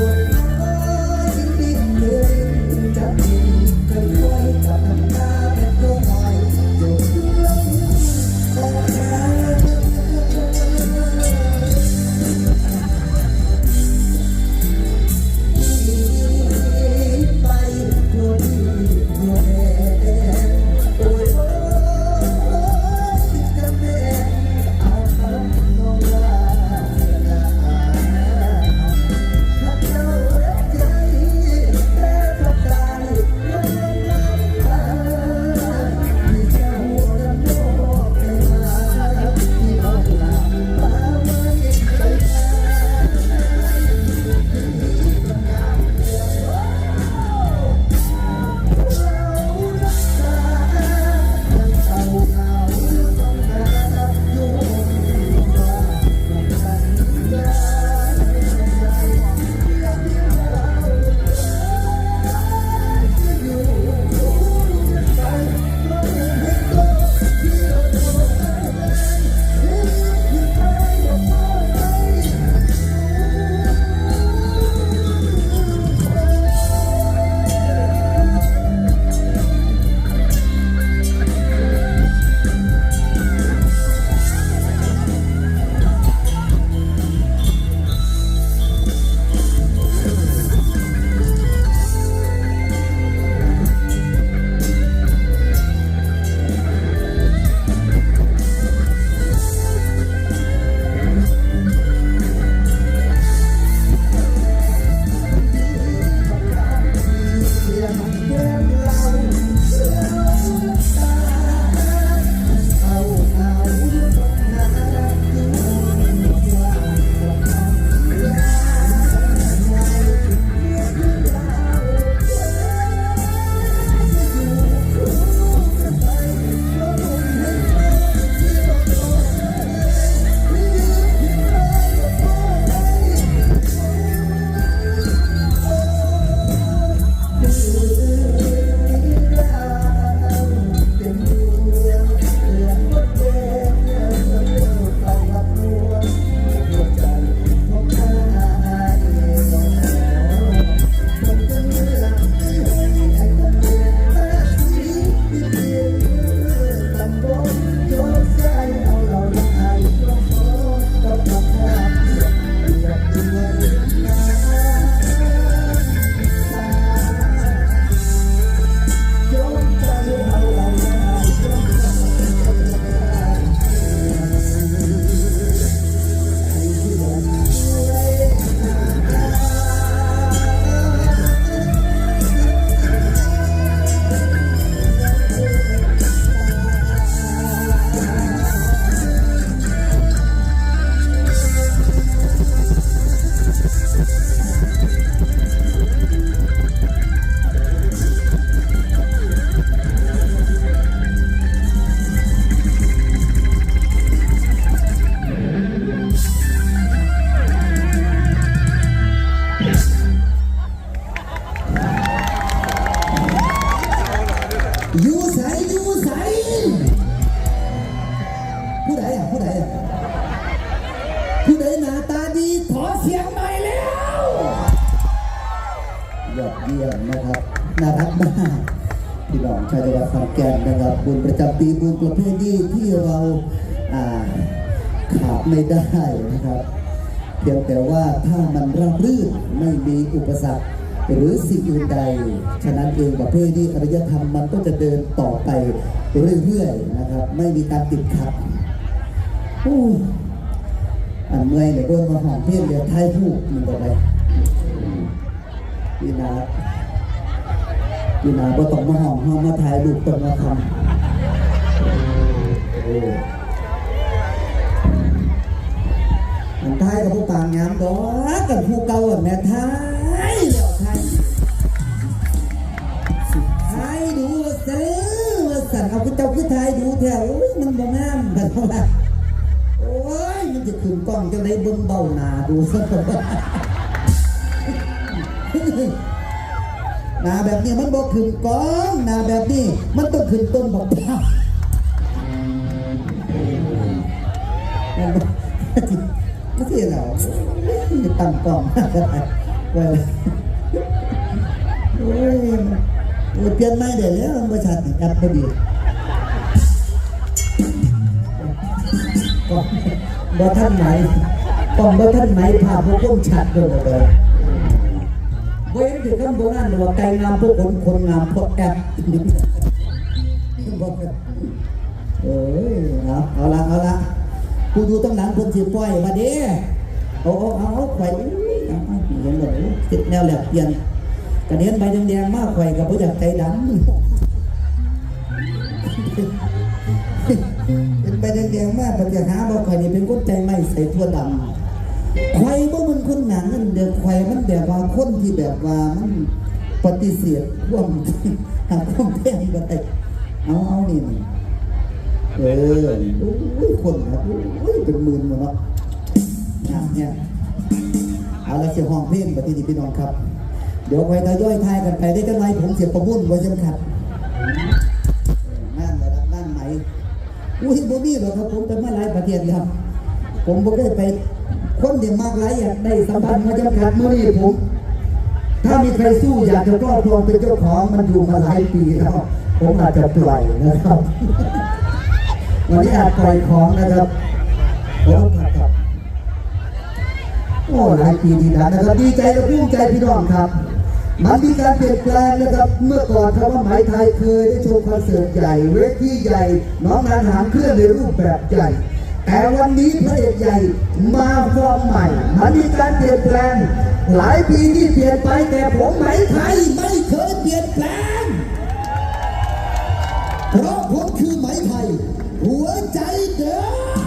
อ อยู่ใสผู้ใดอะผู้ใดอะผู้ใดหน้าตาดีขอเสียงหน่อยแล้วยอดเยี่ยมนะครับน่ารักมากพี่น้องชาวจังหวัดขอนแก่นนะครับบุญประจำปีบุญประเภทนี้ที่เราอ่าขาดไม่ได้นะครับ เพียงแต่ว่าถ้ามันราบรื่นไม่มีอุปสรรค หรือสิ่งอื่นใด ฉะนั้นเองประเภทนี้อารยธรรมมันก็จะเดินต่อไปเรื่อยๆนะครับ ไม่มีการติดขัดอู้อันเมื่อยเนี่ยเบิ่งมาหอมเพี้ยนเดียวท้ายผู้มันก็ไปพี่นาพี่นาบ่ต้องมาหอมห้องมาถ่ายรูปต้องมาทำอันท้ายกับผู้ปางงามดอกกับผู้เก่าแม่ท้า จ้าคือท้ายดูแถวมันบ่งามแบบว่าโอ้ยมันจะขึ้นกล้องจะได้เบิ่งเบาหนาดูสักหนาแบบนี้มันบอกขึ้นกล้องหนาแบบนี้มันต้องขึ้นต้นบอกพร้าวมันบ่ไม่ใช่เหรอตั้งกล้องมากก็ได้ไว้เลยโอ้ยโอเปลี่ยนไม่ได้แล้วมันประชัดแอปพอดี บ่ท่านไหนต้องบ่ท่านไหนภาพวกผมชัดโดนเลยเว้นถึงคำโบราณว่าไก่งามพวกคนคนงามพวกแอบเอ้ยเอาเอาละเอาละกูดูตั้งหลังคนสิปล่อยมาเด้เอาเอาเอาเอาไข่อยเห็นแบบติดแนวแหลกเปลี่ยนกระเด็นใบแดงๆมากไข่อยกับผู้จักใจดำเป็น ไปแดงๆมากปัญหาบอกข่อยนี่เป็นคนใจไม่ใส่ทั่วดำข่อยบ่มันคนหนังนั่นเดียวข่อยมันแบบว่าคนที่แบบว่ามันปฏิเสธความหาความแพงก็ได้เอาเอานี่เออโอ้ยคนครับโอ้ยเป็นหมื่นหมดเนาะเนี่ยเอาละเสียห้องเพลงปฏิทินพี่น้องครับ เดี๋ยวไปทยอยทายกันไปได้กันไหมผมเสียประมุ่นไว้จำขัด อุ้ยบ่มีหรอกครับผมไปมาหลายประเทศแล้วผมบ่ได้ไป คนที่มากหลายอยากได้สัมพันธ์มาจำกัดมื้อนี้ผม ถ้ามีใครสู้อยากจะครอบครองเป็นเจ้าของมันอยู่มาหลายปีแล้ว ผมอาจจะปล่อยนะครับ วันนี้อาจปล่อยของนะครับขอบคุณครับโอ้หลายปีดีนะนะครับดีใจและภูมิใจพี่น้องครับ มันมีการเปลี่ยนแปลงนะครับ เมื่อก่อนคำว่าหมายไทยเคยได้โชว์คอนเสิร์ตใหญ่เวทีใหญ่ น้องนานหางเครื่องในรูปแบบใหญ่แต่วันนี้พระเอกใหญ่มาฟอร์มใหม่ มันมีการเปลี่ยนแปลง หลายปีที่เปลี่ยนไปแต่ผมหมายไทยไม่เคยเปลี่ยนแปลง เพราะผมคือหมายไทย หัวใจเดิม